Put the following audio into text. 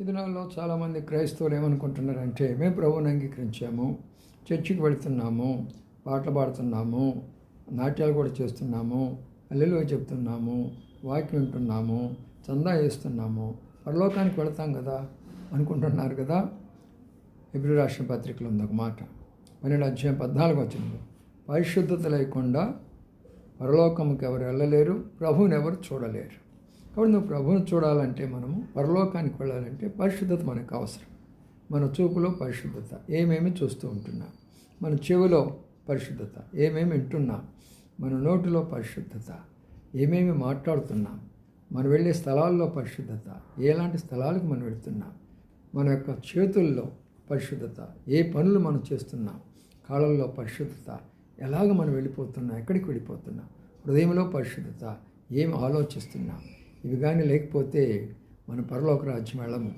ఈ దినాల్లో చాలామంది క్రైస్తవులు ఏమనుకుంటున్నారంటే మేము ప్రభువుని అంగీకరించాము చర్చికి వెళుతున్నాము పాటలు పాడుతున్నాము నాట్యాలు కూడా చేస్తున్నాము అల్లెలు చెప్తున్నాము వాక్యం వింటున్నాము చందా వేస్తున్నాము పరలోకానికి వెళతాం కదా అనుకుంటున్నారు కదా. ఎబ్రి రాష్ట్ర పత్రికలో ఉంది ఒక మాట. పన్నెండు అధ్యాయం పద్నాలుగు వచ్చింది పరిశుద్ధత లేకుండా పరలోకముకి ఎవరు వెళ్ళలేరు ప్రభువుని ఎవరు చూడలేరు. కాబట్టి నువ్వు ప్రభువును చూడాలంటే మనము పరలోకానికి వెళ్ళాలంటే పరిశుద్ధత మనకు అవసరం. మన చూపులో పరిశుద్ధత ఏమేమి చూస్తూ ఉంటున్నాం? మన చెవిలో పరిశుద్ధత ఏమేమి వింటున్నాం? మన నోటిలో పరిశుద్ధత ఏమేమి మాట్లాడుతున్నాం? మనం వెళ్ళే స్థలాల్లో పరిశుద్ధత ఎలాంటి స్థలాలకు మనం వెళ్తున్నాం? మన యొక్క చేతుల్లో పరిశుద్ధత ఏ పనులు మనం చేస్తున్నాం? కాళ్ళల్లో పరిశుద్ధత ఎలాగ మనం వెళ్ళిపోతున్నాం? ఎక్కడికి వెళ్ళిపోతున్నాం? హృదయంలో పరిశుద్ధత ఏం ఆలోచిస్తున్నాం? ఇవి కానీ లేకపోతే మన పరలోక రాజ్యం వెళ్ళము.